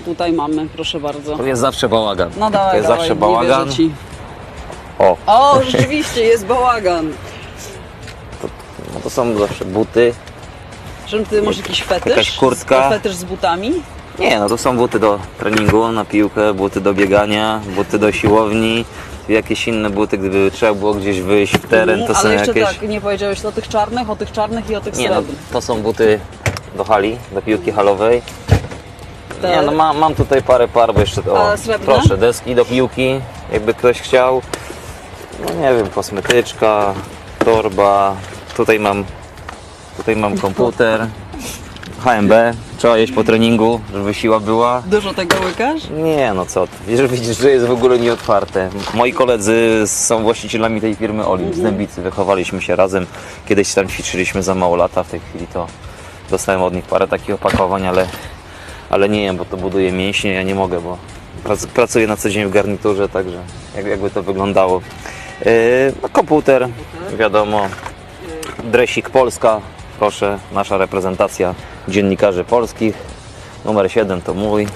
Tutaj mamy, proszę bardzo. To jest zawsze bałagan. No dawaj, to jest dawaj, zawsze bałagan. ci. O, O, rzeczywiście, jest bałagan. no to są zawsze buty. Czym ty masz jakiś fetysz? Jakaś kurtka. Fetysz z butami? Nie, no to są buty do treningu, na piłkę, buty do biegania, buty do siłowni, jakieś inne buty, gdyby trzeba było gdzieś wyjść w teren, to Mhm, są Ale jeszcze jakieś... tak, nie powiedziałeś o tych czarnych, o tych czarnych i o tych Nie no, to są buty do hali, do piłki halowej. Nie no, mam, mam tutaj parę par, bo jeszcze, o, A srebrne? proszę, deski do piłki, jakby ktoś chciał. No nie wiem, kosmetyczka, torba, tutaj mam, tutaj mam komputer, HMB, trzeba jeść po treningu, żeby siła była. Dużo tego łykasz? Nie, no co ty, wiesz, widzisz, że jest w ogóle nieotwarte. Moi koledzy są właścicielami tej firmy Oli z Dębicy, wychowaliśmy się razem, kiedyś tam ćwiczyliśmy za mało lata, w tej chwili to dostałem od nich parę takich opakowań, ale, ale nie wiem, bo to buduje mięśnie, ja nie mogę, bo prac, pracuję na co dzień w garniturze, także jak, jakby to wyglądało. Yy, komputer, wiadomo, dresik Polska, proszę, nasza reprezentacja dziennikarzy polskich, numer 7 to mój.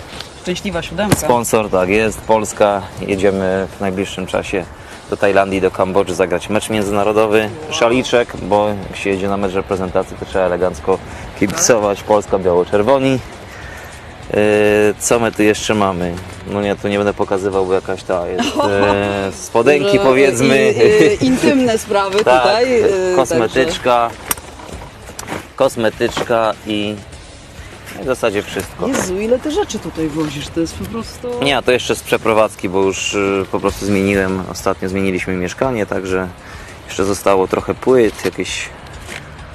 Szczęśliwa siódemka. Sponsor, tak jest, Polska. Jedziemy w najbliższym czasie do Tajlandii, do Kambodży zagrać mecz międzynarodowy. Szaliczek, bo jak się jedzie na mecz reprezentacji, to trzeba elegancko kibicować. Polska, biało-czerwoni. Yy, co my tu jeszcze mamy? No nie, tu nie będę pokazywał, bo jakaś ta jest yy, spodenki Że, powiedzmy. I, i, intymne sprawy tak, tutaj. y, kosmetyczka, kosmetyczka i w zasadzie wszystko. Także... Jezu, ile ty rzeczy tutaj wozisz, to jest po prostu... Nie, a to jeszcze z przeprowadzki, bo już y, po prostu zmieniłem, ostatnio zmieniliśmy mieszkanie, także jeszcze zostało trochę płyt, jakieś